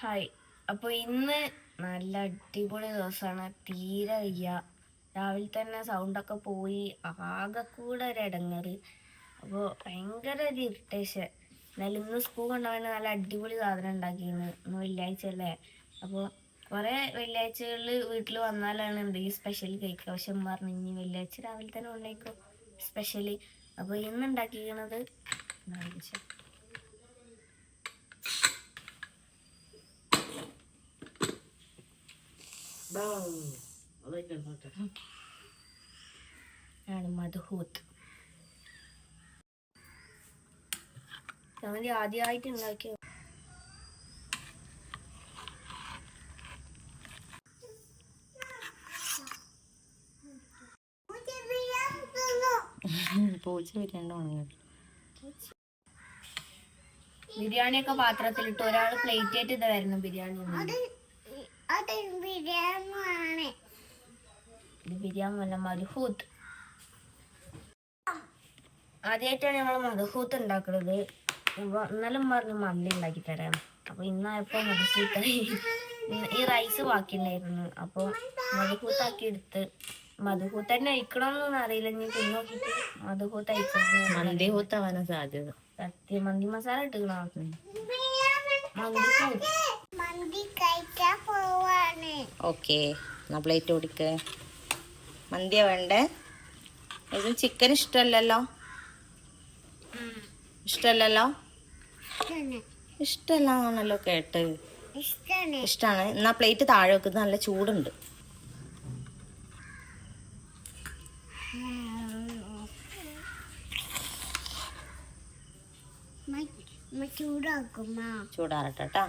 Hi. അപ്പോൾ ഇന്ന് നല്ല അടിപൊളി ദിവസമാണ്. തീരെ വയ്യ. രാവിലെ തന്നെ സൗണ്ടൊക്കെ പോയി ആകെ കൂടെ ഒരു ഇടങ്ങറ് അപ്പോൾ ഭയങ്കര ഒരു ഇറിറ്റേഷൻ എന്നാലും ഇന്ന് സ്കൂൾ കൊണ്ടുപോകാൻ നല്ല അടിപൊളി സാധനം ഉണ്ടാക്കിയിരുന്നു ഇന്ന് വെള്ളിയാഴ്ച അല്ലേ? അപ്പോൾ കുറേ വെള്ളിയാഴ്ചകളിൽ വീട്ടിൽ വന്നാലാണ് എന്തെങ്കിലും സ്പെഷ്യൽ കേക്ക് പക്ഷെ പറഞ്ഞു ഇനി വെള്ളിയാഴ്ച രാവിലെ തന്നെ ഉണ്ടായിക്കോ സ്പെഷ്യലി അപ്പോൾ ഇന്ന് ഉണ്ടാക്കിയിരിക്കുന്നത് ആണ് മധുഹൂത്ത്. ഞങ്ങൾ ബിരിയാണിയൊക്കെ പാത്രത്തിലിട്ട് ഒരാൾ പ്ലേറ്റ് ആയിട്ട് ഇത് വരുന്നു ബിരിയാണി ഒന്നും. ഇത് ബിരിയാണി അല്ല മധുഹൂത്ത് ആദ്യമായിട്ടാണ് ഞങ്ങൾ മധുഹൂത്ത് ഉണ്ടാക്കുന്നത് ഇന്നലെ പറഞ്ഞു മന്തി ഉണ്ടാക്കി തരാം. അപ്പൊ ഇന്നായപ്പോ മധുഹൂത്തായി ഈ റൈസ് ബാക്കി ഉണ്ടായിരുന്നു അപ്പൊ മധുഹൂത്താക്കി എടുത്ത് മധുഹൂത്ത് തന്നെ അയക്കണമെന്നൊന്നും അറിയില്ല. ഇനി പിന്നെ നോക്കിട്ട് മധുഹൂത്ത് അയക്കണം മന്തി കൂത്താവാനാ സാധ്യത. സത്യം മന്തി മസാല മന്തിഹൂത്ത് മന്തി പോവാണ് ഓക്കെ എന്നാ പ്ലേറ്റ് കൊടുക്ക്. മന്തിയ വേണ്ടേ? ഇത് ചിക്കൻ ഇഷ്ടമല്ലല്ലോ ഇഷ്ടമല്ലല്ലോ ഇഷ്ടമല്ലാന്നാണല്ലോ കേട്ട്. ഇഷ്ടാണ്. ഇഷ്ടമാണ് എന്നാ പ്ലേറ്റ് താഴെ വെക്കുന്നത് നല്ല ചൂടുണ്ട്. ചൂടാറട്ടെ കേട്ടാ